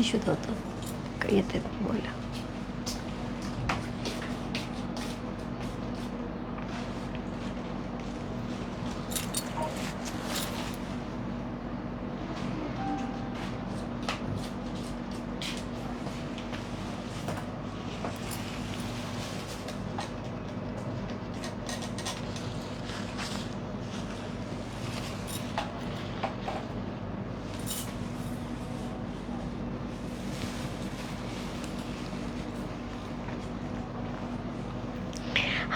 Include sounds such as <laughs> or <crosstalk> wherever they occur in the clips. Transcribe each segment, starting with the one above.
Tissue দাও তো ইয়েতে বইলা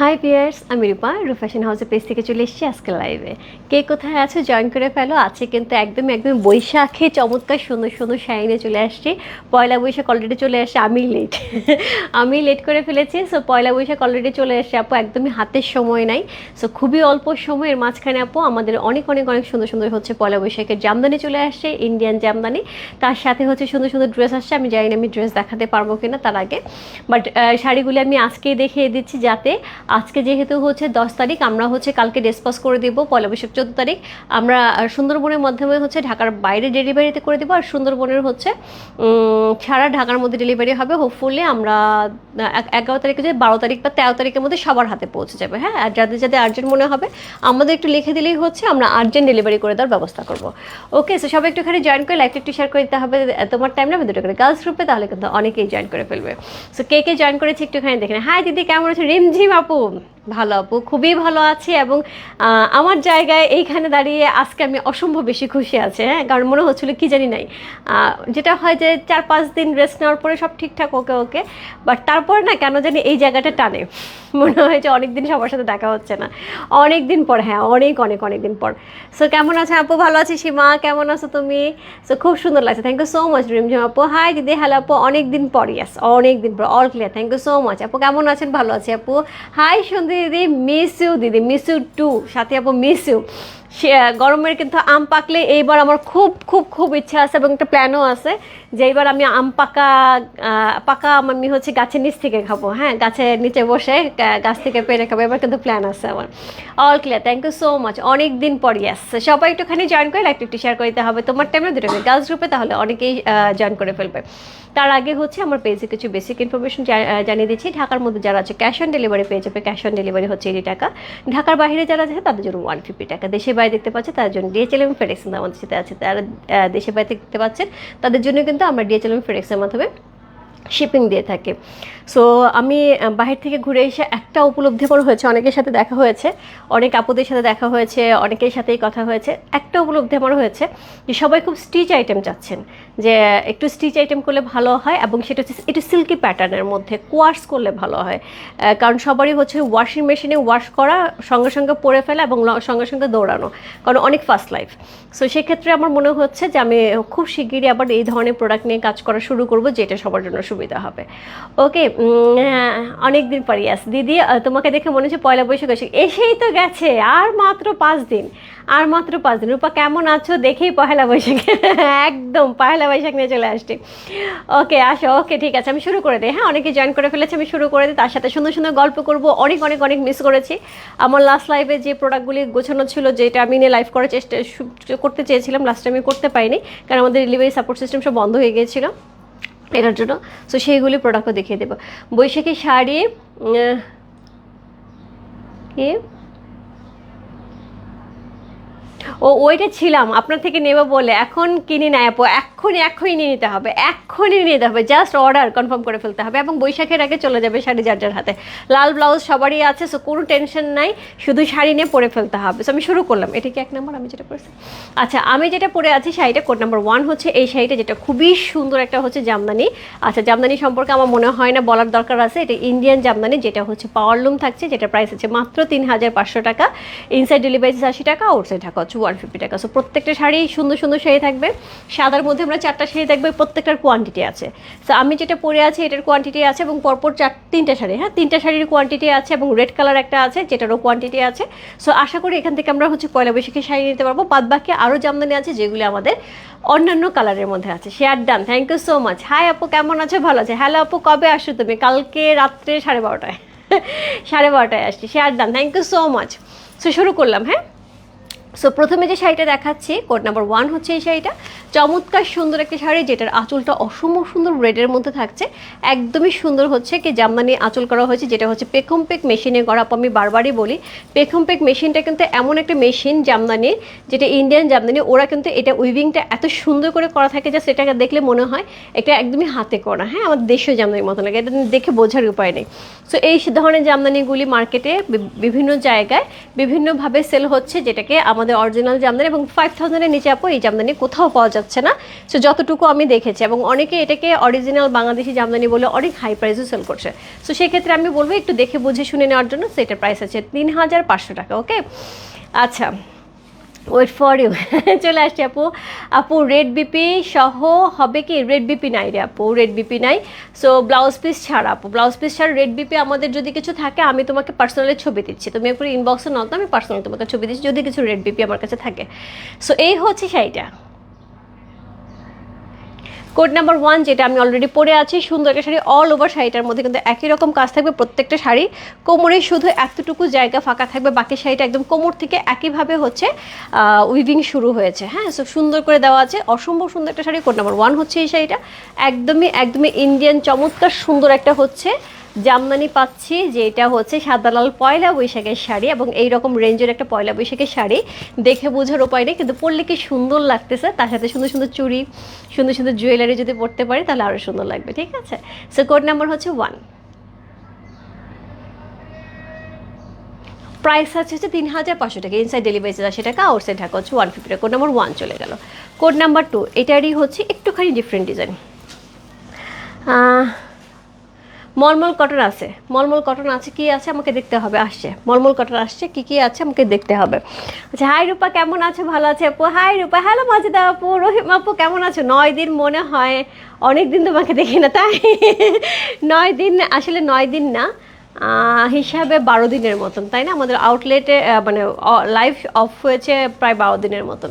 হাই পিয়ার্স আমি রূপা রূপ ফ্যাশন হাউসের পেজ থেকে চলে এসেছি আজকে লাইভে কে কোথায় আছো? জয়েন করে ফেলো। আছে কিন্তু একদম একদম বৈশাখে চমৎকার সুন্দর সুন্দর শাইনে চলে আসছি। পয়লা বৈশাখ অলরেডি চলে আসছে আমি লেট <laughs> আমি লেট করে ফেলেছি। সো পয়লা বৈশাখ অলরেডি চলে আসছে আপু, একদমই হাতের সময় নাই। সো খুবই অল্প সময়ের মাঝখানে আপু, আমাদের অনেক অনেক অনেক সুন্দর সুন্দর হচ্ছে পয়লা বৈশাখের জামদানি চলে আসছে ইন্ডিয়ান জামদানি। তার সাথে হচ্ছে সুন্দর সুন্দর ড্রেস আসছে। আমি জানি না আমি ড্রেস দেখাতে পারব কিনা তার আগে। বাট শাড়িগুলি আমি আজকেই দেখিয়ে দিচ্ছি যাতে আজকে যেহেতু হচ্ছে দশ তারিখ, আমরা হচ্ছে কালকে ডিসপাস করে দিব, পয়লা বৈশাখ চোদ্দ তারিখ। আমরা সুন্দরবনের মাধ্যমে হচ্ছে ঢাকার বাইরে ডেলিভারিতে করে দেবো, আর সুন্দরবনের হচ্ছে ছাড়া ঢাকার মধ্যে ডেলিভারি হবে। হোপফুলি আমরা এগারো তারিখে যে বারো তারিখ বা তেরো তারিখের মধ্যে সবার হাতে পৌঁছে যাবে হ্যাঁ? আর যাদের যাদের আর্জেন্ট মনে হবে, আমাদের একটু লিখে দিলেই হচ্ছে, আমরা আর্জেন্ট ডেলিভারি করে দেওয়ার ব্যবস্থা করব। ওকে সো সবাই একটুখানি জয়েন করে লাইক একটু শেয়ার করে দিতে হবে তোমার টাইম না, দুটো করে গার্লস গ্রুপে তাহলে কিন্তু অনেকেই জয়েন করে ফেলবে। সো কে কে জয়েন করেছে একটুখানি দেখেন হ্যাঁ দিদি, কেমন আছে? রিমঝিম আপু। నాకు ভালো আপু, খুবই ভালো আছি এবং আমার জায়গায় এইখানে দাঁড়িয়ে আজকে আমি অসম্ভব বেশি খুশি আছে হ্যাঁ? কারণ মনে হচ্ছিল কি জানি নাই। যেটা হয় যে চার পাঁচ দিন রেস্ট নেওয়ার পরে সব ঠিকঠাক, ওকে ওকে। বাট তারপর না কেন জানি এই জায়গাটা টানে। <laughs> মনে হয় যে অনেক দিন সবার সাথে দেখা হচ্ছে না। অনেক দিন পর হ্যাঁ অনেক অনেক অনেক দিন পর। সো কেমন আছে আপু? ভালো আছি সীমা, কেমন আছো তুমি? সো খুব সুন্দর লাগছে। Thank you so much Rimjhim আপু। হাই দিদি হ্যালো আপু। অনেক দিন পর ইয়াস অনেক দিন পর all clear thank you so much আপু, কেমন আছেন? ভালো আছি আপু। হাই সন্ধি দিদি মিস ইউ দিদি মিস ইউ টু সাথে আপু মিস ইউ সে, গরমের কিন্তু আম পাকলে এইবার আমার খুব খুব খুব ইচ্ছা আছে এবং একটা প্ল্যানও আছে। যে এইবার আমি আম পাকা পাকা আম আমি হচ্ছে গাছের নিচ থেকে খাব হ্যাঁ? গাছের নিচে বসে গাছ থেকে পেরে খাব, এবার কিন্তু প্ল্যান আছে আমার। All clear thank you so much অনেক দিন পর ইয়াস সবাই একটুখানি জয়েন করে লাইক একটু শেয়ার করে দিতে হবে। তোমার টাইমে দুটো গার্লস গ্রুপে তাহলে অনেকেই জয়েন করে ফেলবে। তার আগে হচ্ছে আমার পেজে কিছু বেসিক ইনফরমেশন জানিয়ে দিচ্ছি। ঢাকার মধ্যে যারা আছে ক্যাশ অন ডেলিভারি পেয়ে যাবে। ক্যাশ অন ডেলিভারি হচ্ছে এইটি টাকা। ঢাকার বাইরে যারা আছে, তাদের জন্য ওয়ান ফিফটি টাকা। দেশের বাইরে দেখতে পাচ্ছে, তাদের জন্য ডিএচএল এবং ফেডেক্স আমাদের সাথে আছে। তারা দেশের বাইরে দেখতে পাচ্ছেন। তাদের জন্য কিন্তু আমরা ডিএচএল আমি ফেডেক্সের মাধ্যমে শিপিং দিয়ে থাকে। সো আমি বাহির থেকে ঘুরে এসে একটা উপলব্ধি পর হয়েছে, অনেকের সাথে দেখা হয়েছে, অনেক আপুদের সাথে দেখা হয়েছে, অনেকের সাথেই কথা হয়েছে। একটা উপলব্ধি আমার হয়েছে যে সবাই খুব স্টিচ আইটেম চাচ্ছেন। যে একটু স্টিচ আইটেম করলে ভালো হয় এবং সেটা হচ্ছে একটু সিল্কি প্যাটার্নের মধ্যে কোয়ার্স করলে ভালো হয়। কারণ সবারই হচ্ছে ওয়াশিং মেশিনে ওয়াশ করা, সঙ্গে সঙ্গে পরে ফেলা এবং সঙ্গে সঙ্গে দৌড়ানো, কারণ অনেক ফাস্ট লাইফ সো সেক্ষেত্রে আমার মনে হচ্ছে যে আমি খুব শিগগিরই আবার এই ধরনের প্রোডাক্ট নিয়ে কাজ করা শুরু করব, যেটা সবার জন্য সুবিধা হবে। ওকে অনেক দিন পরে আস দিদি তোমাকে দেখে মনে হচ্ছে পয়লা বৈশাখ এসে এসেই তো গেছে, আর মাত্র পাঁচ দিন, আর মাত্র পাঁচ দিন। রূপা, কেমন আছো? দেখেই পয়লা বৈশাখ। <laughs> একদম পয়লা বৈশাখ নিয়ে চলে আসছি। ওকে, আসো, ওকে, ঠিক আছে, আমি শুরু করে দিই। হ্যাঁ অনেকে জয়েন করে ফেলেছে, আমি শুরু করে দিই। তার সাথে সুন্দর সুন্দর গল্প করব, অনেক অনেক অনেক মিস করেছি। আমার লাস্ট লাইভে যে প্রোডাক্টগুলি গোছানো ছিল, যেটা আমি নিয়ে লাইভ করার চেষ্টা করতে চেয়েছিলাম লাস্টে আমি করতে পারিনি, কারণ আমাদের ডেলিভারি সাপোর্ট সিস্টেম সব বন্ধ হয়ে গিয়েছিল এটার জন্য। সো সেইগুলি প্রোডাক্টও দেখিয়ে দেবো। বৈশাখী শাড়ি কি ও, ওইটা ছিলাম, আপনার থেকে নেব বলে। এখন কিনে নেয় আপু এক্ষুনি এক্ষুনি নিয়ে নিতে হবে, এক্ষুনি নিয়ে নিতে হবে জাস্ট অর্ডার কনফার্ম করে ফেলতে হবে এবং বৈশাখের আগে চলে যাবে শাড়ি যার যার হাতে। লাল ব্লাউজ সবারই আছে সো কোনো টেনশন নাই, শুধু শাড়ি নিয়ে পরে ফেলতে হবে। সো আমি শুরু করলাম, এটা কি এক নম্বর আমি যেটা পরেছি আচ্ছা আমি যেটা পরে আছি শাড়িটা কোড নাম্বার ওয়ান হচ্ছে এই শাড়িটা, যেটা খুবই সুন্দর একটা হচ্ছে জামদানি। আচ্ছা জামদানি সম্পর্কে আমার মনে হয় না, বলার দরকার আছে। এটা ইন্ডিয়ান জামদানি, যেটা হচ্ছে পাওয়ার লুম থাকছে যেটা প্রাইস আছে মাত্র তিন হাজার পাঁচশো টাকা। ইনসাইড ডেলিভারি আশি টাকা আউটসাইড টাকা হচ্ছে ওয়ান ফিফটি টাকা। সো প্রত্যেকটা শাড়ি সুন্দর সুন্দর শাড়ি থাকবে। সাদার মধ্যে আমরা চারটা শাড়ি থাকবে প্রত্যেকটার কোয়ান্টিটি আছে। সো আমি যেটা পরে আছি, এটার কোয়ান্টিটি আছে এবং পরপর চার, তিনটা শাড়ি হ্যাঁ? তিনটা শাড়ির কোয়ান্টিটি আছে এবং রেড কালার একটা আছে, যেটারও কোয়ান্টিটি আছে। সো আশা করি এখান থেকে আমরা হচ্ছে পয়লা বৈশাখী শাড়ি নিতে পারব। বাদ বাকি আরও জামদানি আছে যেগুলি আমাদের অন্যান্য কালারের মধ্যে আছে। Share done thank you so much hi আপু, কেমন আছো? ভালো আছে। হ্যালো আপু, কবে আসো তুমি? কালকে রাত্রে সাড়ে বারোটায়। <laughs> সাড়ে বারোটায় আসছি। Share done thank you so much so শুরু করলাম হ্যাঁ? সো প্রথমে যে শাড়িটা দেখাচ্ছি কোড নাম্বার ওয়ান হচ্ছে এই শাড়িটা। চমৎকার সুন্দর একটা শাড়ি, যেটার আঁচলটা অসম্ভব সুন্দর রেডের মধ্যে থাকছে। একদমই সুন্দর হচ্ছে কি জামদানি আঁচল করা হয়েছে, যেটা হচ্ছে পেখম পেক মেশিনে করা আমি বারবারই বলি। পেখম পেক মেশিনটা কিন্তু এমন একটা মেশিন জামদানি, যেটা ইন্ডিয়ান জামদানি, ওরা কিন্তু এটা উইভিংটা এত সুন্দর করে করা থাকে যে সেটাকে দেখলে মনে হয় এটা একদমই হাতে করা। হ্যাঁ আমাদের দেশীয় জামদানির মতো লাগে, এটা দেখে বোঝার উপায় নেই। সো এই ধরনের জামদানিগুলি মার্কেটে বিভিন্ন জায়গায় বিভিন্নভাবে সেল হচ্ছে, যেটাকে আমাদের অরিজিনাল জামদানি এবং ফাইভ থাউজেন্ডের নিচে আপু এই জামদানি কোথাও পাওয়া যাচ্ছে না। সো যতটুকু আমি দেখেছি এবং অনেকে এটাকে অরিজিনাল বাংলাদেশি জামদানি বলে অনেক হাই প্রাইসে সেল করছে। সো সেক্ষেত্রে আমি বলব একটু দেখে বুঝে শুনে নেওয়ার জন্য সেটার প্রাইস আছে তিন হাজার পাঁচশো টাকা ওকে আচ্ছা ওয়েট ফর ইউ চলে আসছে আপু। আপু রেড বিপি সহ হবে কি? রেড বিপি নাই রে আপু রেড বিপি নাই। সো ব্লাউজ পিস ছাড়া আপু ব্লাউজ পিস ছাড়া রেড বিপি আমাদের যদি কিছু থাকে, আমি তোমাকে পার্সোনালি ছবি দিচ্ছি। তুমি একটু ইনবক্সে তো, আমি পার্সোনালি তোমাকে ছবি দিচ্ছি, যদি কিছু রেড বিপি আমার কাছে থাকে। সো এই হচ্ছে শাড়িটা কোড নাম্বার ওয়ান যেটা আমি অলরেডি পরে আছি, সুন্দর একটা শাড়ি অল ওভার শাড়িটার মধ্যে কিন্তু একই রকম কাজ থাকবে প্রত্যেকটা শাড়ি। কোমরে শুধু এতটুকু জায়গা ফাঁকা থাকবে, বাকি শাড়িটা একদম কোমর থেকে একইভাবে হচ্ছে উইভিং শুরু হয়েছে। হ্যাঁ সব সুন্দর করে দেওয়া আছে। অসম্ভব সুন্দর একটা শাড়ি, কোড নাম্বার ওয়ান হচ্ছে এই শাড়িটা। একদমই একদমই ইন্ডিয়ান চমৎকার সুন্দর একটা হচ্ছে। জামদানি পাচ্ছি যে এটা হচ্ছে সাদালাল পয়লা বৈশাখের শাড়ি এবং এই রকম রেঞ্জের একটা পয়লা বৈশাখের শাড়ি। দেখে বোঝার উপায় নেই, কিন্তু পরলে কি সুন্দর লাগতেছে? তার সাথে সুন্দর সুন্দর চুড়ি, সুন্দর সুন্দর জুয়েলারি যদি পরতে পারি, তাহলে আরও সুন্দর লাগবে, ঠিক আছে? সো কোড নাম্বার হচ্ছে ওয়ান প্রাইস আছে হচ্ছে তিন হাজার পাঁচশো টাকা ইনসাইড ডেলিভারি চার্জ আশি টাকা আউটসাইড ঢাকা হচ্ছে one fifty code number one চলে গেল। কোড নাম্বার টু এটারই হচ্ছে একটুখানি ডিফারেন্ট ডিজাইন মলমল কটন আছে। মলমল কটন আছে, কি আছে আমাকে দেখতে হবে, আসছে। মলমল কটন আসছে, কি কি আছে আমাকে দেখতে হবে। আচ্ছা হাই রূপা, কেমন আছে? ভালো আছে আপু। হাই রূপা হ্যালো মাজিদা আপু, রহিম আপু, কেমন আছো? নয় দিন মনে হয় অনেক দিন তোমাকে দেখি না, তাই? নয় দিন, আসলে নয় দিন না হিসাবে বারো দিনের মতন, তাই না? আমাদের আউটলেটে মানে লাইভ অফ হয়েছে প্রায় বারো দিনের মতন।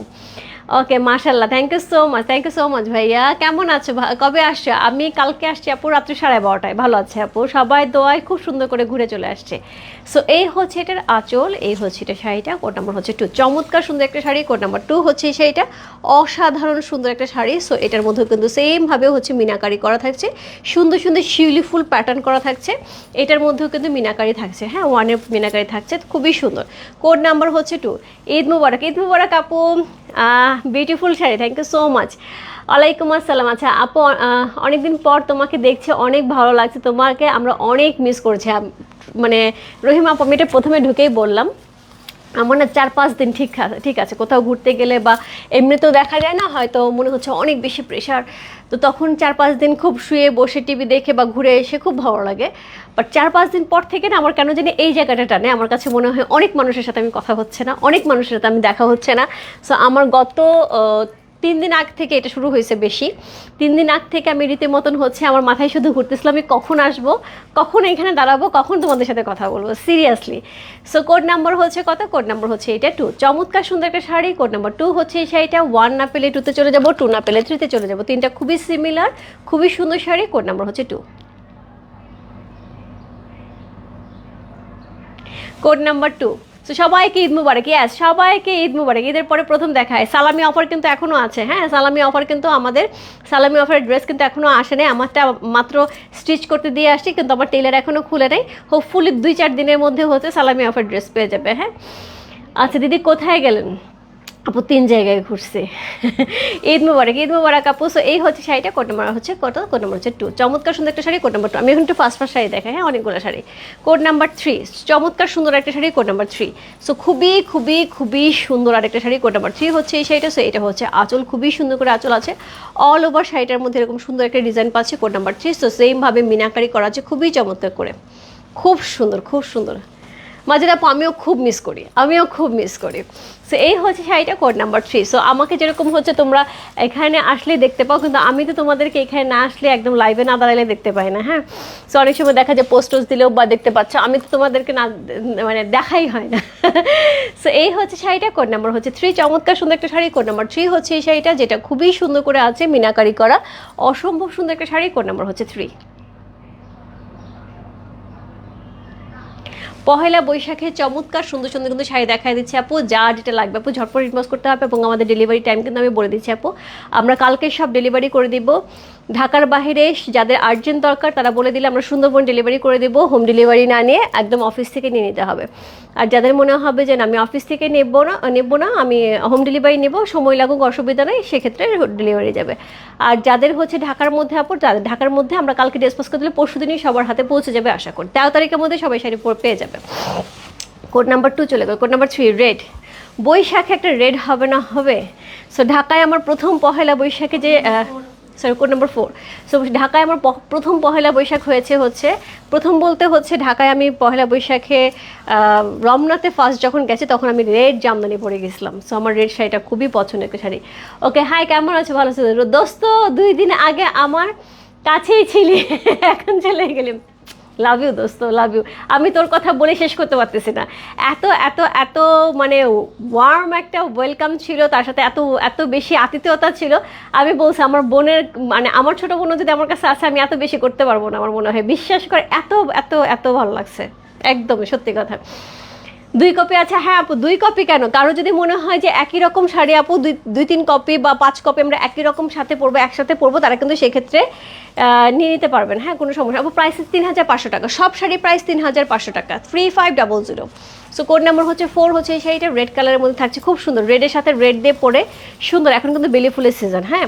ওকে মাশাল্লাহ thank you so much thank you so much ভাইয়া। কেমন আছো কবে আসছো? আমি কালকে আসছি আপু রাত্রি সাড়ে বারোটায় ভালো আছে আপু? সবাই দোয়ায় খুব সুন্দর করে ঘুরে চলে আসছে। সো এই হচ্ছে এটার আঁচল এই হচ্ছে এটা শাড়িটা কোড নাম্বার হচ্ছে টু চমৎকার সুন্দর একটা শাড়ি কোড নাম্বার টু হচ্ছে এই শাড়িটা। অসাধারণ সুন্দর একটা শাড়ি সো এটার মধ্যেও কিন্তু সেমভাবে হচ্ছে মিনাকারি করা থাকছে। সুন্দর সুন্দর শিউলি ফুল প্যাটার্ন করা থাকছে। এটার মধ্যেও কিন্তু মিনাকারি থাকছে। হ্যাঁ ওয়ানের মিনাকারি থাকছে, খুবই সুন্দর। কোড নাম্বার হচ্ছে টু ঈদ মুবারক ঈদ মুবারক আপু। Beautiful sari thank you so much ওয়ালাইকুম আসসালাম। আচ্ছা আপু অনেকদিন পর তোমাকে দেখছি, অনেক ভালো লাগছে। তোমাকে আমরা অনেক মিস করছি। মানে রহিম আপু, আমি এটা প্রথমে ঢুকেই বললাম। আমার না চার পাঁচ দিন ঠিক ঠিক আছে। কোথাও ঘুরতে গেলে বা এমনিতেও দেখা যায় না, হয়তো মনে হচ্ছে অনেক বেশি প্রেশার তো তখন চার পাঁচ দিন খুব শুয়ে বসে টিভি দেখে বা ঘুরে এসে খুব ভালো লাগে। বাট চার পাঁচ দিন পর থেকে না, আমার কেন জানি এই জায়গাটা টানে। আমার কাছে মনে হয় অনেক মানুষের সাথে আমি কথা হচ্ছে না, অনেক মানুষের সাথে আমি দেখা হচ্ছে না। সো আমার গত তিন দিন আগ থেকে এটা শুরু হয়েছে বেশি। তিন দিন আগ থেকে আমি রীতিমতন হচ্ছে আমার মাথায় শুধু ঘুরতেছিলাম আমি কখন আসব, কখন এখানে দাঁড়াবো, কখন তোমাদের সাথে কথা বলব সিরিয়াসলি সো কোড নাম্বার হচ্ছে কত? কোড নাম্বার হচ্ছে এটা টু চমৎকার সুন্দর একটা শাড়ি কোড নাম্বার টু হচ্ছে এই শাড়িটা। ওয়ান না পেলে টুতে চলে যাব টু না পেলে থ্রিতে চলে যাব। তিনটা খুবই সিমিলার খুবই সুন্দর শাড়ি কোড নাম্বার হচ্ছে টু কোড নাম্বার টু তো সবাইকে ঈদ মুবারক। ইয়াস সবাইকে ঈদ মুবারক। ঈদের পরে প্রথম দেখায়। সালামি অফার কিন্তু এখনও আছে। হ্যাঁ সালামি অফার কিন্তু আমাদের সালামি অফারের ড্রেস কিন্তু এখনও আসে নাই। আমারটা মাত্র স্টিচ করতে দিয়ে আসছি, কিন্তু আমার টেলার এখনও খুলে নেই। হোপফুলি দুই চার দিনের মধ্যে হচ্ছে সালামি অফার ড্রেস পেয়ে যাবে। হ্যাঁ। আচ্ছা দিদি কোথায় গেলেন? আপু তিন জায়গায় ঘুরছে। ঈদ মুবারক ঈদ মুবারক আপু। সো এই হচ্ছে শাড়িটা কোট নাম্বার হচ্ছে কত? কোট নাম্বার হচ্ছে টু চমৎকার সুন্দর একটা শাড়ি কোট নাম্বার টু আমি এখন একটু ফার্স্ট ফার্স্ট শাড়ি দেখাই হ্যাঁ? অনেকগুলো শাড়ি। কোট নাম্বার থ্রি চমৎকার সুন্দর একটা sari code number three so খুবই খুবই খুবই সুন্দর আরেকটা শাড়ি, কোড নাম্বার থ্রি হচ্ছে এই শাড়িটা। সো এটা হচ্ছে আঁচল, খুবই সুন্দর করে আঁচল আছে। অল ওভার শাড়িটার মধ্যে এরকম সুন্দর একটা ডিজাইন পাচ্ছে কোট নাম্বার থ্রি সো সেমভাবে মিনাকারি করা আছে, খুবই চমৎকার করে। খুব সুন্দর খুব সুন্দর। মাঝে আপু আমিও খুব মিস করি, আমিও খুব মিস করি। সো এই হচ্ছে শাড়িটা কোড নাম্বার থ্রি সো আমাকে যেরকম হচ্ছে তোমরা এখানে আসলে দেখতে পাও, কিন্তু আমি তো তোমাদেরকে এখানে না আসলে একদম লাইভে না দাঁড়ালে দেখতে পাই না হ্যাঁ? সো অনেক সময় দেখা যায় পোস্টোস দিলেও বা দেখতে পাচ্ছ, আমি তো তোমাদেরকে না মানে দেখাই হয় না। <laughs> সো এই হচ্ছে শাড়িটা কোড নাম্বার হচ্ছে থ্রি চমৎকার সুন্দর একটা শাড়ি কোড নাম্বার থ্রি হচ্ছে এই শাড়িটা, যেটা খুবই সুন্দর করে আছে মিনাকারি করা। অসম্ভব সুন্দর একটা শাড়ি কোড নাম্বার হচ্ছে থ্রি পহেলা বৈশাখে চমৎকার সুন্দর সুন্দর কিন্তু শাড়ি দেখা দিচ্ছে আপু। যা যেটা লাগবে আপু, ঝটপট ইনভেস্ট করতে হবে এবং আমাদের ডেলিভারি টাইম কিন্তু আমি বলে দিচ্ছি আপু। আমরা কালকে সব ডেলিভারি করে দিব। ঢাকার বাইরে যাদের আর্জেন্ট দরকার, তারা বলে দিলে আমরা সুন্দরবন ডেলিভারি করে দেবো হোম ডেলিভারি না নিয়ে একদম অফিস থেকে নিয়ে নিতে হবে। আর যাদের মনে হবে যে আমি অফিস থেকে নেব না নেব না, আমি হোম ডেলিভারি নেব, সময় লাগুক, অসুবিধা নেই, সেক্ষেত্রে ডেলিভারি যাবে। আর যাদের হচ্ছে ঢাকার মধ্যে আপর তাদের ঢাকার মধ্যে আমরা কালকে ডিসপাস করে দিলে পরশু দিনই সবার হাতে পৌঁছে যাবে আশা করি। তেরো তারিখের মধ্যে সবাই শাড়ি পেয়ে যাবে। কোড নাম্বার টু চলে গেল। কোড নাম্বার থ্রি রেড বৈশাখে একটা রেড হবে না হবে? সো ঢাকায় আমার প্রথম পহেলা বৈশাখে যে sorry code number four so ঢাকায় আমার প্রথম পহেলা বৈশাখ হয়েছে হচ্ছে, প্রথম বলতে হচ্ছে ঢাকায় আমি পহেলা বৈশাখে রমনাতে ফার্স্ট যখন গেছি তখন আমি রেড জামদানি পরে গেছিলাম। সো আমার রেড শাড়িটা খুবই পছন্দের একটা শাড়ি। ওকে হাই কেমন আছে? ভালো আছে? দোস্ত, দুই দিন আগে আমার কাছেই ছিলি। <laughs> এখন চলে গেলাম। লাভ ইউ দোস্ত লাভ ইউ আমি তোর কথা বলে শেষ করতে পারতেছি না। এত এত এত মানে ওয়ার্ম একটা ওয়েলকাম ছিল, তার সাথে এত এত বেশি আতিথেয়তা ছিল। আমি বলছি, আমার বোনের মানে আমার ছোট বোনও যদি আমার কাছে আসে আমি এত বেশি করতে পারব না, আমার মনে হয়। বিশ্বাস করে, এত এত এত ভালো লাগছে। একদমই, সত্যি কথা। দুই কপি? আছে হ্যাঁ আপু, দুই কপি কেন? কারও যদি মনে হয় যে একই রকম শাড়ি আপু, দুই দুই, তিন কপি বা পাঁচ কপি আমরা একই রকম সাথে পরবো, একসাথে পরবো, তারা কিন্তু সেক্ষেত্রে নিয়ে নিতে পারবেন। হ্যাঁ কোনো সমস্যা। আপু প্রাইস তিন হাজার পাঁচশো টাকা। সব শাড়ি প্রাইস তিন হাজার পাঁচশো টাকা। Three five double zero so code number হচ্ছে ফোর হচ্ছে এই শাড়িটা রেড কালারের মধ্যে থাকছে। খুব সুন্দর। রেডের সাথে রেড দিয়ে পরে সুন্দর। এখন কিন্তু বেলি ফুলের সিজন হ্যাঁ?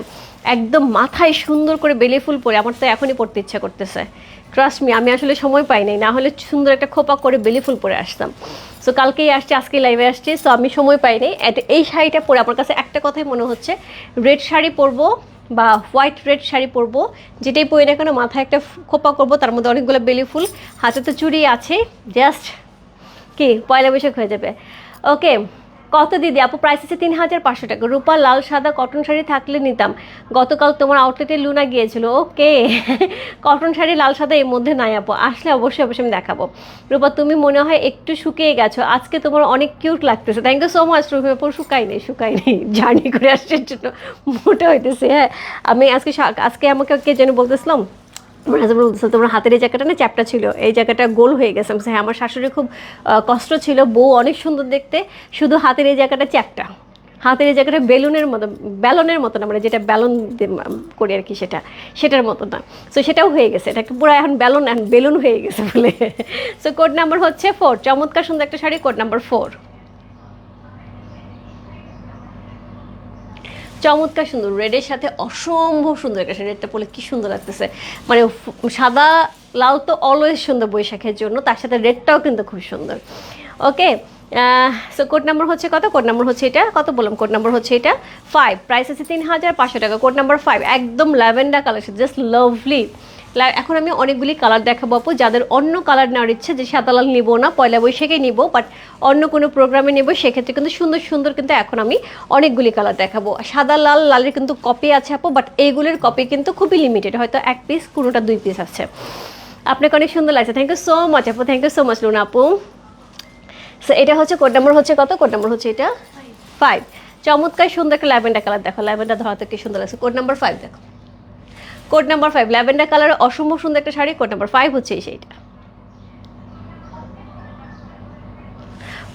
একদম মাথায় সুন্দর করে বেলি ফুল পরে। আমার তো এখনই পড়তে ইচ্ছা করতেছে। ট্রাস্ট মি আমি আসলে সময় পাই নাই। না হলে সুন্দর একটা খোপা করে বেলি ফুল পরে আসতাম। সো কালকেই আসছে আজকে লাইভে আসছি। সো আমি সময় পাইনি। এই শাড়িটা পরে আমার কাছে একটা কথাই মনে হচ্ছে। রেড শাড়ি পরবো বা হোয়াইট রেড শাড়ি পরবো, যেটাই পরি না কেন, মাথায় একটা খোপা করব, তার মধ্যে অনেকগুলো বেলি ফুল। হাতে তো চুড়ি আছে জাস্ট কি, পয়লা বৈশাখ হয়ে যাবে। ওকে কত দিদি আপু প্রাইস আছে তিন হাজার পাঁচশো টাকা। রূপা, লাল, সাদা কটন শাড়ি থাকলে নিতাম। গতকাল তোমার আউটলেটে লুনা গিয়েছিল। ওকে কটন শাড়ি, লাল, সাদা এর মধ্যে নাই আপু। আসলে অবশ্যই অবশ্যই আমি দেখাবো। রূপা, তুমি মনে হয় একটু শুকিয়ে গেছো। আজকে তোমার অনেক কিউট লাগতেছে। Thank you so much Rupa আপু। শুকাই নেই শুকাই নেই। জার্নি করে আসছে জন্য মোটা হইতেছে হ্যাঁ। আমি আজকে আজকে আমাকে কে যেন বলতেছিলাম? তোমার হাতের এই জায়গাটা না চ্যাপটা ছিল, এই জায়গাটা গোল হয়ে গেছে। আমি হ্যাঁ আমার শাশুড়ি খুব কষ্ট ছিল, বউ অনেক সুন্দর দেখতে, শুধু হাতের এই জায়গাটা চ্যাপটা। হাতের এই জায়গাটা বেলুনের মতো, ব্যালনের মতো না মানে যেটা ব্যালন করি আর কি সেটা, সেটার মতো না। সো সেটাও হয়ে গেছে, এটা পুরো এখন ব্যালন এখন বেলুন হয়ে গেছে বলে। সো কোড নাম্বার হচ্ছে ফোর চমৎকার সুন্দর একটা শাড়ি কোড নাম্বার ফোর চমৎকার সুন্দর রেডের সাথে অসম্ভব সুন্দর একটা রেডটা পরে কি সুন্দর লাগতেছে। মানে সাদা, লাল তো অলওয়েজ সুন্দর বৈশাখের জন্য, তার সাথে রেডটাও কিন্তু খুব সুন্দর। ওকে সো কোড নাম্বার হচ্ছে কত? কোড নাম্বার হচ্ছে এটা, কত বললাম? কোড নাম্বার হচ্ছে এটা ফাইভ প্রাইস আছে তিন হাজার পাঁচশো টাকা কোড নাম্বার ফাইভ একদম ল্যাভেন্ডার কালার জাস্ট লাভলি এখন আমি অনেকগুলি কালার দেখাবো আপু। যাদের অন্য কালার নেওয়ার ইচ্ছে যে সাদা লাল নিবো না পয়লা বৈশাখে নিবো বাট অন্য কোনো প্রোগ্রামে নেব সেক্ষেত্রে কিন্তু সুন্দর সুন্দর কিন্তু এখন আমি অনেকগুলি কালার দেখাবো। সাদা লাল লালের কিন্তু কপি আছে আপু বাট এইগুলির কপি কিন্তু খুবই লিমিটেড হয়তো এক পিস কোনোটা দুই পিস আছে। আপনাকে অনেক সুন্দর লাগছে। থ্যাংক ইউ সো মাচ আপু thank you so much Luna আপু। সো এটা হচ্ছে কোড নাম্বার হচ্ছে কত? কোড নাম্বার হচ্ছে এটা? ফাইভ চমৎকার সুন্দর একটা ল্যাভেন্ডার কালার দেখো। ল্যাভেন্ডার ধরাতে কি সুন্দর লাগছে। কোড নাম্বার ফাইভ দেখো। কোড নাম্বার ফাইভ ল্যাভেন্ডার কালারের অসম্ভব সুন্দর একটা শাড়ি, কোড নাম্বার ফাইভ হচ্ছে এই সেইটা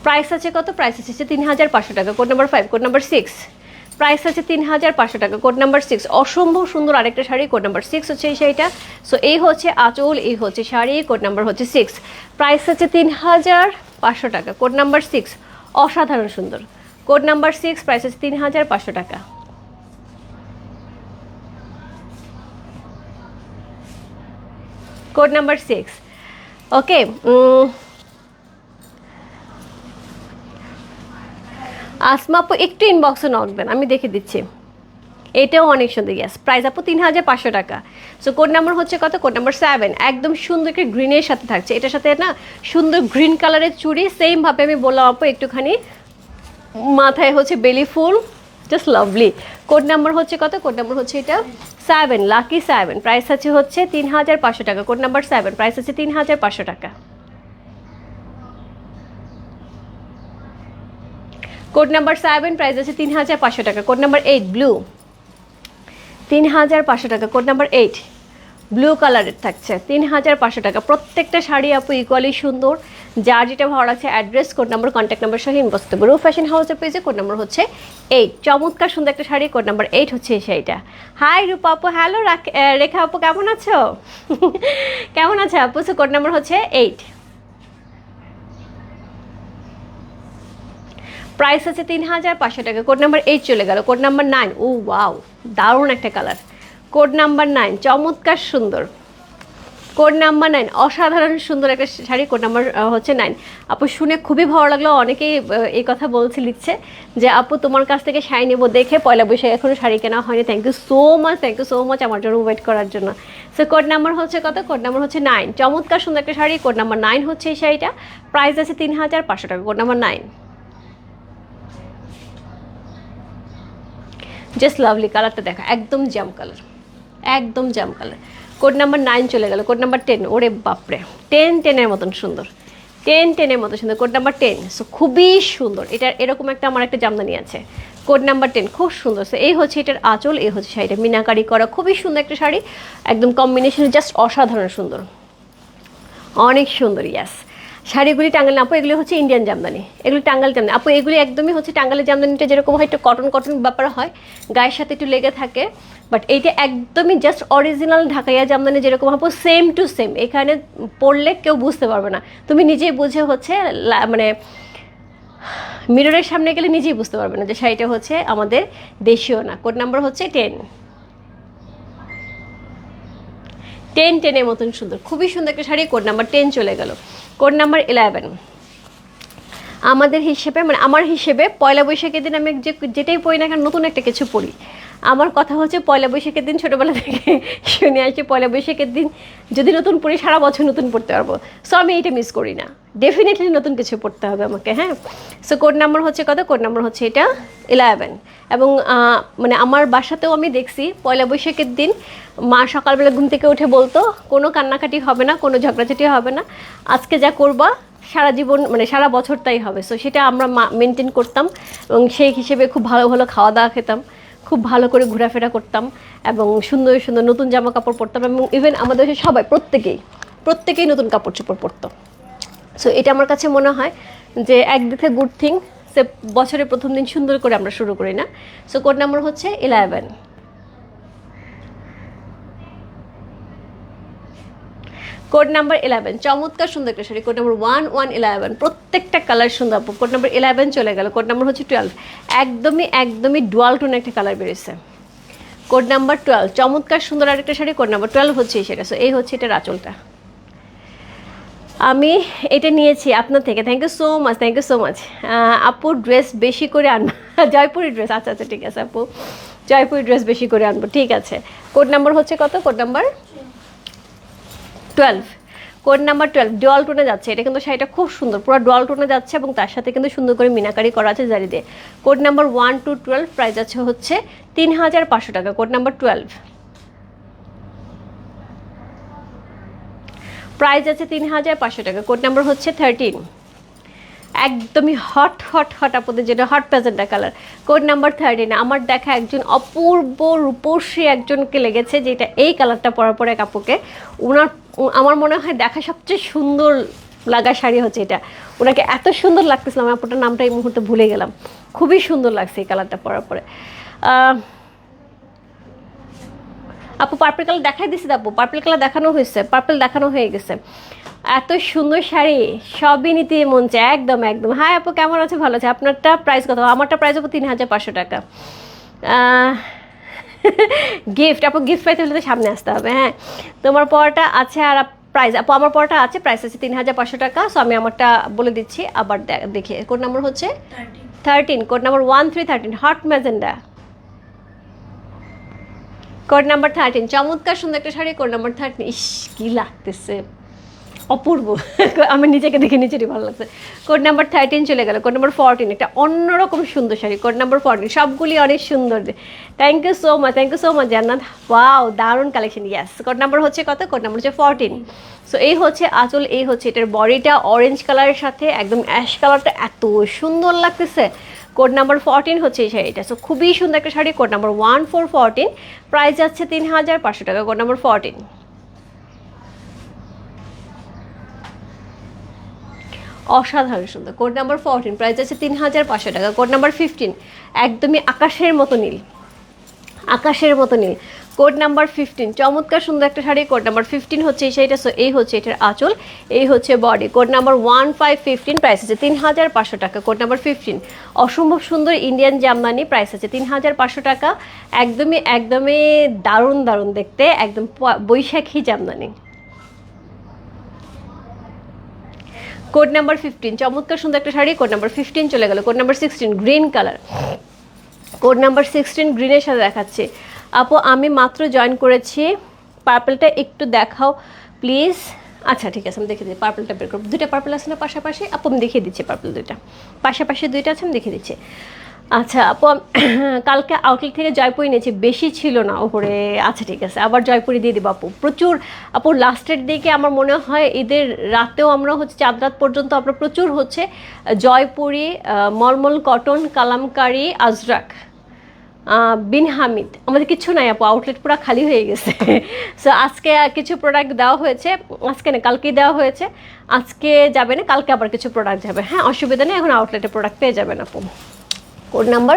প্রাইস আছে কত? প্রাইস আছে তিন হাজার পাঁচশো টাকা, code number five code number six price আছে তিন হাজার পাঁচশো টাকা, কোড নাম্বার সিক্স অসম্ভব সুন্দর আরেকটা শাড়ি, কোড নাম্বার সিক্স হচ্ছে এই শাড়িটা। সো এই হচ্ছে আঁচল, এই হচ্ছে শাড়ি, কোড নাম্বার হচ্ছে সিক্স প্রাইস আছে তিন হাজার পাঁচশো টাকা, কোড নাম্বার সিক্স অসাধারণ সুন্দর। কোড নাম্বার সিক্স প্রাইস আছে তিন হাজার পাঁচশো টাকা। Code number six okay Asma আপু, একটু ইনবক্সে নকবেন আমি দেখে দিচ্ছি। এটাও অনেক সুন্দর গ্যাস প্রাইস আপু, তিন হাজার পাঁচশো টাকা। সো কোড নাম্বার হচ্ছে কত? কোড নাম্বার সেভেন একদম সুন্দর একটা গ্রিনের সাথে থাকছে। এটার সাথে না সুন্দর গ্রিন কালারের চুড়ি সেমভাবে আমি বললাম আপু, একটুখানি মাথায় হচ্ছে বেলি ফুল। জাস্ট লাভলি কোড নাম্বার হচ্ছে কত? কোড নাম্বার হচ্ছে এটা সেভেন লাকি সেভেন প্রাইস আছে হচ্ছে তিন হাজার পাঁচশো টাকা। কোড নাম্বার সেভেন প্রাইস আছে তিন হাজার পাঁচশো টাকা। কোড নাম্বার সেভেন প্রাইস আছে তিন হাজার পাঁচশো টাকা। কোড নাম্বার এইট ব্লু তিন হাজার পাঁচশো টাকা। কোড নাম্বার এইট ব্লু কালারের থাকছে। তিন হাজার পাঁচশো টাকা। প্রত্যেকটা শাড়ি আপু ইকুয়ালি সুন্দর। যার যেটা ভালো লাগছে address code number contact number সহ ইনবক্স করতে রু ফ্যাশন হাউসের পেজে কোড নাম্বার হচ্ছে এইট চমৎকার সুন্দর একটা শাড়ি কোড নাম্বার এইট হচ্ছে শাড়িটা। হাই রূপা আপু হ্যালো রেখা আপু কেমন আছো? <laughs> কেমন আছে আপু সো কোড নাম্বার হচ্ছে এইট প্রাইস আছে তিন হাজার পাঁচশো টাকা। কোড নাম্বার এইট চলে গেল। কোড নাম্বার নাইন ও ওয়াও দারুণ একটা কালার কোড নাম্বার নাইন চমৎকার সুন্দর। কোড নাম্বার নাইন, অসাধারণ সুন্দর একটা শাড়ি, কোড নাম্বার হচ্ছে নাইন। আপু, শুনে খুবই ভালো লাগল, অনেকেই এই কথা বলছে, লিখছে যে, আপু, তোমার কাছ থেকে শাড়ি নেব দেখে পয়লা বৈশাখ এখনও শাড়ি কেনা হয়নি। Thank you so much thank you so much আমার জন্য ওয়েট করার জন্য। সো কোড নাম্বার হচ্ছে কত? কোড নাম্বার হচ্ছে নাইন। চমৎকার সুন্দর একটা শাড়ি, কোড নাম্বার নাইন হচ্ছে এই শাড়িটা। প্রাইস আছে তিন হাজার পাঁচশো টাকা, code number nine. Just lovely কালারটা দেখা, একদম জাম কালার একদম জাম কালার কোড নাম্বার নাইন চলে গেল কোড নাম্বার টেন ওরে বাপরে। টেন টেনের মতন সুন্দর। টেন টেনের মতো সুন্দর কোড নাম্বার টেন সো খুবই সুন্দর। এটা এরকম একটা, আমার একটা জামদানি আছে। কোড নাম্বার টেন খুব সুন্দর। সো এই হচ্ছে এটার আঁচল, এই হচ্ছে শাড়িটা। মিনাকারি করা, খুবই সুন্দর একটা শাড়ি। একদম কম্বিনেশন জাস্ট অসাধারণ সুন্দর। অনেক সুন্দর ইয়াস শাড়িগুলি টাঙ্গাল আপু, এগুলি হচ্ছে ইন্ডিয়ান জামদানি। এগুলি টাঙ্গাল জামদানি। আপু, এগুলি একদমই হচ্ছে টাঙ্গালের জামদানিটা যেরকম হয়, একটু কটন কটন ব্যাপার হয়। গায়ের সাথে একটু লেগে থাকে। বাট এইটা একদমই জাস্ট অরিজিনাল ঢাকাইয়া জামদানি যেরকম আপু সেম টু সেম এখানে পড়লে কেউ বুঝতে পারবে না। তুমি নিজেই বুঝে হচ্ছে মানে মিররের সামনে গেলে নিজেই বুঝতে পারবে না যে শাড়িটা হচ্ছে আমাদের দেশীয় না। কোড নাম্বার হচ্ছে টেন টেন টেনের মতন সুন্দর। খুবই সুন্দর একটা শাড়ি কোড নাম্বার টেন চলে গেল। কোড নাম্বার ইলেভেন আমাদের হিসেবে মানে আমার হিসেবে পয়লা বৈশাখের দিন আমি যে, যেটাই পড়ি না কেন, নতুন একটা কিছু পড়ি আমার কথা হচ্ছে পয়লা বৈশাখের দিন ছোটোবেলা থেকে শুনে আসছি পয়লা বৈশাখের দিন। যদি নতুন পড়ি, সারা বছর নতুন পড়তে পারব। সো আমি এটা মিস করি না। ডেফিনেটলি নতুন কিছু পড়তে হবে আমাকে হ্যাঁ? সো কোড নাম্বার হচ্ছে কত? কোড নাম্বার হচ্ছে এটা ইলেভেন এবং মানে আমার বাসাতেও আমি দেখছি পয়লা বৈশাখের দিন মা সকালবেলা ঘুম থেকে উঠে বলতো, কোনো কান্নাকাটি হবে না, কোনো ঝগড়াঝাটি হবে না। আজকে যা করবা, সারা জীবন মানে সারা বছর তাই হবে। সো সেটা আমরা মেনটেন করতাম এবং সেই হিসেবে খুব ভালো ভালো খাওয়া দাওয়া খেতাম। খুব ভালো করে ঘোরাফেরা করতাম এবং সুন্দর সুন্দর নতুন জামা কাপড় পরতাম এবং ইভেন আমাদের দেশে সবাই প্রত্যেকেই প্রত্যেকেই নতুন কাপড় চোপড় পরতো। সো এটা আমার কাছে মনে হয় যে একদিক থেকে গুড থিং সে বছরের প্রথম দিন সুন্দর করে আমরা শুরু করি না। সো কোড নাম্বার হচ্ছে ইলেভেন কোড নাম্বার ইলেভেন চমৎকার সুন্দর একটা sari. Code number one one eleven প্রত্যেকটা কালার সুন্দর। আপু কোড নাম্বার ইলেভেন চলে গেল। কোড নাম্বার হচ্ছে টুয়েলভ একদমই একদমই ডুয়াল টোন একটা কালার বেরিয়েছে কোড নাম্বার টুয়েলভ চমৎকার সুন্দর আরেকটা শাড়ি। কোড নাম্বার টুয়েলভ হচ্ছে সেটা সো এই হচ্ছে এটার আঁচলটা। আমি এটা নিয়েছি আপনার থেকে। Thank you so much thank you so much আপুর ড্রেস বেশি করে আনব। <laughs> জয়পুরি ড্রেস আচ্ছা আচ্ছা ঠিক আছে আপু। জয়পুরি ড্রেস বেশি করে আনব। ঠিক আছে। কোড নাম্বার হচ্ছে কত? Code number twelve code number twelve dual টোনে যাচ্ছে। এটা কিন্তু শাড়িটা খুব সুন্দর, পুরো ডোয়াল টোনে যাচ্ছে এবং তার সাথে কিন্তু সুন্দর করে মিনাকারি করা আছে জারি দিয়ে। Code number one two twelve price আছে হচ্ছে তিন হাজার পাঁচশো টাকা কোড নাম্বার টুয়েলভ প্রাইস আছে তিন হাজার পাঁচশো টাকা কোড নাম্বার হচ্ছে থার্টিন একদমই হট হট হট আপনাদের যেটা hot magenta colour code number thirteen আমার দেখা একজন অপূর্ব রূপসী একজনকে লেগেছে, যেটা এই কালারটা পরার পরে কাপুকে ওনার আমার মনে হয় দেখা সবচেয়ে সুন্দর লাগা শাড়ি হচ্ছে এটা। ওনাকে এত সুন্দর লাগতেছিল, আমি আপুটার নামটা এই মুহূর্তে ভুলে গেলাম। খুবই সুন্দর লাগছে এই কালারটা পরার পরে। আপু পার্পল কালার দেখাই দিছি আপু? পার্পল কালার দেখানো হয়েছে পার্পল দেখানো হয়ে গেছে। এত সুন্দর শাড়ি, সবই নিতে মন চায়, একদম একদম। হ্যাঁ আপু, কেমন আছে? ভালো আছে। আপনারটা প্রাইস কত? আমারটা প্রাইস আপু তিন হাজার পাঁচশো টাকা। গিফট <laughs> আপু গিফট পাইতে হলে তো সামনে আসতে হবে হ্যাঁ। তোমার পরটা আছে আর প্রাইস আপু, আমার পরটা আছে প্রাইস আছে তিন হাজার পাঁচশো টাকা সো আমি আমারটা বলে দিচ্ছি, আবার দেখি। কোড নাম্বার হচ্ছে? Thirteen code number one three thirteen hot magenta code number thirteen চমৎকার সুন্দর একটা শাড়ি, কোড নাম্বার থার্টিন ইস, কি লাগতেছে। অপূর্ব। আমি নিজেকে দেখে নিজেরই ভালো লাগছে। কোড নাম্বার থার্টিন চলে গেল কোড নাম্বার ফোরটিন একটা অন্যরকম সুন্দর শাড়ি। কোড নাম্বার ফোরটিন সবগুলি অনেক সুন্দর। Thank you so much thank you so much Jannat. Wow দারুণ কালেকশন ইয়াস কোড নাম্বার হচ্ছে কত? কোড নাম্বার হচ্ছে ফোরটিন সো এই হচ্ছে আঁচল, এই হচ্ছে এটার বডিটা অরেঞ্জ কালারের সাথে, একদম অ্যাশ কালারটা এত সুন্দর লাগতেছে। কোড নাম্বার ফোরটিন হচ্ছে এই শাড়িটা। সো খুবই সুন্দর একটা sari. Code number one four fourteen price যাচ্ছে তিন হাজার পাঁচশো টাকা। কোড নাম্বার ফোরটিন অসাধারণ সুন্দর। কোড নাম্বার ফোরটিন প্রাইস আছে তিন হাজার পাঁচশো টাকা। কোড নাম্বার ফিফটিন একদমই আকাশের মতো নীল। আকাশের মতো নীল। কোড নাম্বার ফিফটিন চমৎকার সুন্দর একটা শাড়ি। কোড নাম্বার ফিফটিন হচ্ছে এই শাড়িটা সো এই হচ্ছে এটার আঁচল, এই হচ্ছে body code number one five fifteen price আছে তিন হাজার পাঁচশো টাকা। কোড নাম্বার ফিফটিন অসম্ভব সুন্দর ইন্ডিয়ান জামদানি প্রাইস আছে তিন হাজার পাঁচশো টাকা। একদমই একদমই দারুণ দারুণ দেখতে। একদম বৈশাখী জামদানি। কোড নাম্বার ফিফটিন চমৎকার সুন্দর একটা শাড়ি, কোড নাম্বার ফিফটিন চলে গেল, code number sixteen green colour code number sixteen গ্রিনের সাথে দেখাচ্ছে। আপু, আমি মাত্র জয়েন করেছি পার্পলটা একটু দেখাও প্লিজ আচ্ছা ঠিক আছে, আমি দেখে দিচ্ছি পার্পলটা বের করব। দুইটা পার্পল আছে না, পাশাপাশি? আপু, আমি দেখিয়ে দিচ্ছি পার্পল দুইটা। পাশাপাশি দুইটা আছে, আমি দেখিয়ে দিচ্ছি। আচ্ছা আপু <clears throat> কালকে আউটলেট থেকে জয়পুরি নিয়েছি। বেশি ছিল না ওপরে। আচ্ছা ঠিক আছে, আবার জয়পুরি দিয়ে দিব, আপু। প্রচুর, আপু লাস্টের দিকে আমার মনে হয় ঈদের রাতেও আমরা হচ্ছে চাঁদ রাত পর্যন্ত আমরা প্রচুর হচ্ছে, জয়পুরি মলমল কটন, কালামকারি, আজরাক বিন হামিদ। আমাদের কিছু নাই, আপু, আউটলেট পুরো খালি হয়ে গেছে। <laughs> সো আজকে কিছু প্রোডাক্ট দেওয়া হয়েছে। আজকে না, কালকেই দেওয়া হয়েছে। আজকে যাবে না, কালকে আবার কিছু প্রোডাক্ট যাবে। হ্যাঁ অসুবিধা নেই, এখন আউটলেটে প্রোডাক্ট পেয়ে যাবেন, আপু। Code number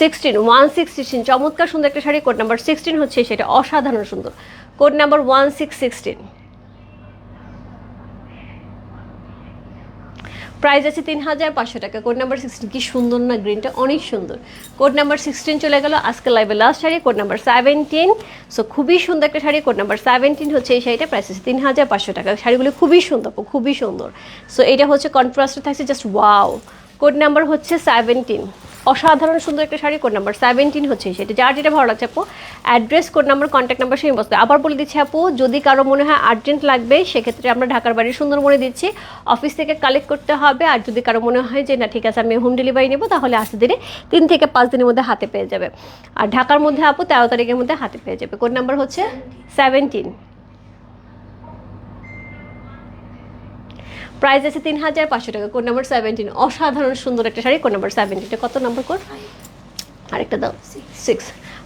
sixteen, one six sixteen, চমৎকার সুন্দর একটা শাড়ি, কোড নাম্বার সিক্সটিন হচ্ছে সেটা অসাধারণ সুন্দর। Code number one six sixteen. Price আছে তিন হাজার পাঁচশো টাকা। কোড নাম্বার সিক্সটিন, কি সুন্দর না গ্রিনটা? অনেক সুন্দর। কোড নাম্বার সিক্সটিন চলে গেল আজকে লাইভে last sari, code number seventeen so খুবই সুন্দর একটা শাড়ি, কোড নাম্বার সেভেন্টিন হচ্ছে এই শাড়িটা। প্রাইস আছে তিন হাজার পাঁচশো টাকা। শাড়িগুলো খুবই সুন্দর খুবই সুন্দর। সো এটা হচ্ছে কন্ট্রাস্টে থাকছে জাস্ট ওয়াও কোড নাম্বার হচ্ছে সেভেন্টিন অসাধারণ সুন্দর একটা শাড়ি কোড নাম্বার সেভেন্টিন হচ্ছে সেটা যার যেটা ভালো লাগছে আপু address code number contact number সেই বসতে আবার বলে দিচ্ছি আপু, যদি কারও মনে হয় আর্জেন্ট লাগবে, সেক্ষেত্রে আমরা ঢাকার বাড়ির সুন্দরবনে দিচ্ছি। অফিস থেকে কালেক্ট করতে হবে, আর যদি কারও মনে হয় যে, না, ঠিক আছে, আমি হোম ডেলিভারি নেব, তাহলে আসতে দিনে তিন থেকে পাঁচ দিনের মধ্যে হাতে পেয়ে যাবে। আর ঢাকার মধ্যে আপু, তেরো তারিখের মধ্যে হাতে পেয়ে যাবে। কোড নাম্বার হচ্ছে সেভেন্টিন প্রাইস আছে তিন হাজার পাঁচশো টাকা কোড নাম্বার সেভেন্টিন অসাধারণ সুন্দর একটা শাড়ি কোড নাম্বার সেভেন্টিনটা কত নাম্বার কোড আরেকটা দাও। সিক্স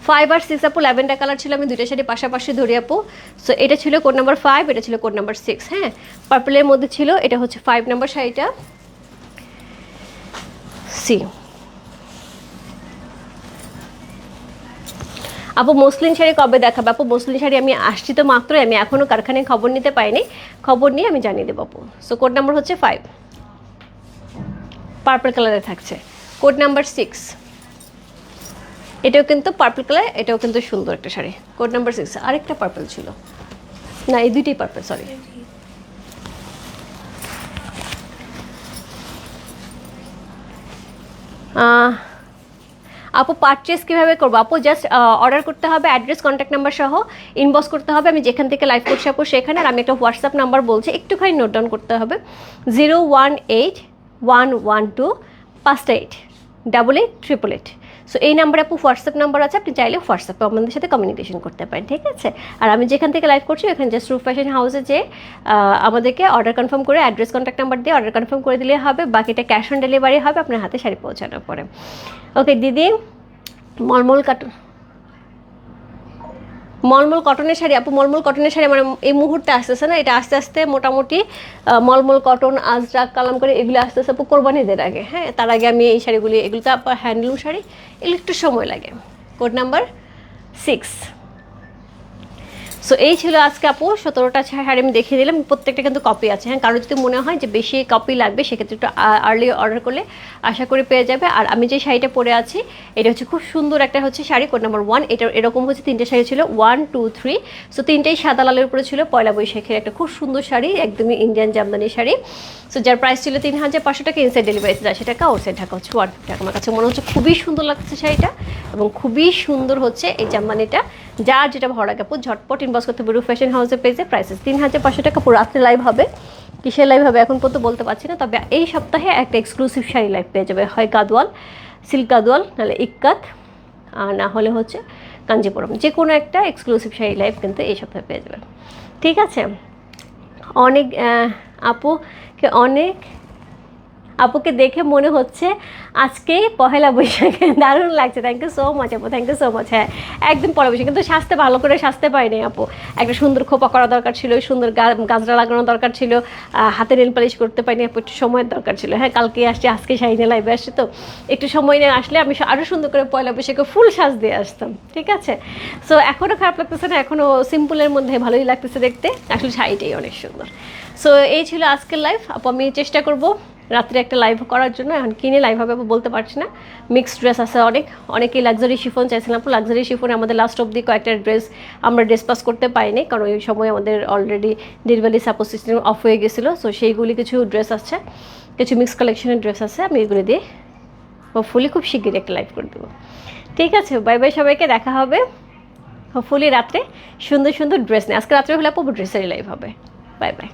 ফাইভ আর সিক্স আপু ল্যাভেন্ডার কালার ছিল, আমি দুইটা শাড়ি পাশাপাশি ধরি আপু। সো এটা ছিল কোড নাম্বার ফাইভ এটা ছিল কোড নাম্বার সিক্স হ্যাঁ? পার্পলের মধ্যে ছিল, এটা হচ্ছে ফাইভ নাম্বার শাড়িটা। সি আপু মসলিন শাড়ি কবে দেখাবে? আপু মসলিন শাড়ি আমি আসছি তো মাত্রই, আমি এখনও কারখানায় খবর নিতে পাইনি খবর নিয়ে আমি জানিয়ে দেবো আপু। সো কোড নাম্বার হচ্ছে ফাইভ পার্পল কালারে থাকছে। কোড নাম্বার সিক্স এটাও কিন্তু পার্পল কালার এটাও কিন্তু সুন্দর একটা শাড়ি। কোড নাম্বার সিক্স আরেকটা পার্পল ছিল। না, এই দুইটাই পার্পল সরি আপু পারচেস কীভাবে করব? আপু জাস্ট অর্ডার করতে হবে অ্যাড্রেস কন্ট্যাক্ট নাম্বার সহ ইনবক্স করতে হবে। আমি যেখান থেকে লাইভ করছি আপু সেখানে আর আমি একটা হোয়াটসঅ্যাপ নাম্বার বলছি। একটুখানি নোট ডাউন করতে হবে। Zero one eight one one two পাঁচটা eight double eight triple eight so এই নাম্বারে আপু হোয়াটসঅ্যাপ নাম্বার আছে, আপনি চাইলে হোয়াটসঅ্যাপে আমাদের সাথে কমিউনিকেশন করতে পারেন, ঠিক আছে? আর আমি যেখান থেকে লাইভ করছি, ওখানে জাস্ট রুফ ফ্যাশন হাউসে যে আমাদেরকে অর্ডার কনফার্ম করে অ্যাড্রেস কন্ট্যাক্ট নাম্বার দিয়ে অর্ডার কনফার্ম করে দিলে হবে, বাকিটা ক্যাশ অন ডেলিভারি হবে, আপনার হাতে শাড়ি পৌঁছানোর পরে। ওকে দিদি, মলমল কাটন মলমল কটনের শাড়ি, আপু, মলমল কটনের শাড়ি মানে এই মুহূর্তে আসতেছে না? এটা আস্তে আস্তে মোটামুটি মলমল কটন, আজরাক, কালাম করে এগুলো আস্তে আস্তে আপু কোরবানিদের আগে। হ্যাঁ তার আগে আমি এই শাড়িগুলি, এগুলো তো আপনার হ্যান্ডলুম শাড়ি, এগুলো একটু সময় লাগে। Code number six. সো এই ছিল আজকে আপু। সতেরোটা শাড়ি আমি দেখিয়ে দিলাম। প্রত্যেকটা কিন্তু কপি আছে। হ্যাঁ কারও যদি মনে হয় যে বেশি কপি লাগবে, সেক্ষেত্রে একটু আর্লি অর্ডার করলে আশা করি পেয়ে যাবে। আর আমি যে শাড়িটা পরে আছি, এটা হচ্ছে খুব সুন্দর একটা হচ্ছে শাড়ি কোড নাম্বার ওয়ান এটা এরকম হচ্ছে তিনটে শাড়ি ছিল ওয়ান টু থ্রি সো তিনটেই সাদা লালের উপরে ছিল। পয়লা বৈশাখের একটা খুব সুন্দর শাড়ি, একদমই ইন্ডিয়ান জামদানি শাড়ি। সো যার প্রাইস ছিল তিন হাজার পাঁচশো টাকা ইনসাইড ডেলিভারি আশি টাকা আউটসাইড ঢাকা হচ্ছে ওয়ান টাকা। আমার কাছে মনে হচ্ছে খুবই সুন্দর লাগছে শাড়িটা এবং খুবই সুন্দর হচ্ছে এই জামদানিটা। যার যেটা ভালো লাগে। আপু ঝটপট ইনবক্স করতে পারব ফ্যাশন হাউসের পেজে প্রাইসেস তিন হাজার পাঁচশো টাকা পুরো রাত্রে লাইভ হবে। কিসের লাইভ হবে এখন পর্যন্ত বলতে পারছি না। তবে এই সপ্তাহে একটা এক্সক্লুসিভ শাড়ি লাইভ পেয়ে যাবে। হয় গাদওয়াল সিল্ক গাদওয়াল নাহলে ইক্কাত, আর না হলে হচ্ছে কাঞ্জিপুরম। যে কোনো একটা এক্সক্লুসিভ শাড়ি লাইভ কিন্তু এই সপ্তাহে পেয়ে যাবে। ঠিক আছে? অনেক আপুকে অনেক আপুকে দেখে মনে হচ্ছে আজকে পহেলা বৈশাখে <laughs> দারুণ লাগছে। থ্যাংক ইউ সো মাচ আপু। থ্যাংক ইউ সো মাচ হ্যাঁ একদম পরে বৈশাখ। কিন্তু সাজতে ভালো করে সাজতে পারিনি আপু। একটা সুন্দর খোপা করা দরকার ছিল, সুন্দর গা- গাজরা লাগানো দরকার ছিল। হাতে নেল পালিশ করতে পারিনি আপু, একটু সময়ের দরকার ছিল। হ্যাঁ কালকে আসছি, আজকে শাহিনে লাইভে আসছে তো। একটু সময় নিয়ে আসলে আমি আরও সুন্দর করে পয়লা বৈশাখে ফুল সাজ দিয়ে আসতাম, ঠিক আছে? সো এখনও খারাপ লাগতেছে না এখনও সিম্পলের মধ্যে ভালোই লাগতেছে দেখতে। আসলে শাড়িটাই অনেক সুন্দর। সো এই ছিল আজকের লাইফ আপু, আমি চেষ্টা করব রাত্রে একটা লাইভ করার জন্য, এখন কিনে লাইভ হবে বলতে পারছি না। মিক্সড ড্রেস আছে অনেক, অনেকেই লাক্সারি শিফন চাইছিলাম। লাক্সারি শিফনে আমাদের লাস্ট অব্দি কয়েকটা ড্রেস আমরা ড্রেস পাস করতে পারিনি, কারণ ওই সময় আমাদের already delivery suppose system off হয়ে গেছিল। সো সেইগুলি কিছু ড্রেস আছে, কিছু মিক্স কালেকশনের ড্রেস আছে, আমি এগুলি দিয়ে হোপফুলি খুব শিগগিরই একটা লাইভ করে দেবো। ঠিক আছে বাই বাই সবাইকে, দেখা হবে হোপফুলি রাত্রে সুন্দর সুন্দর ড্রেস নেই আজকে রাত্রে হলে আপু ড্রেসেরই লাইভ হবে। Bye bye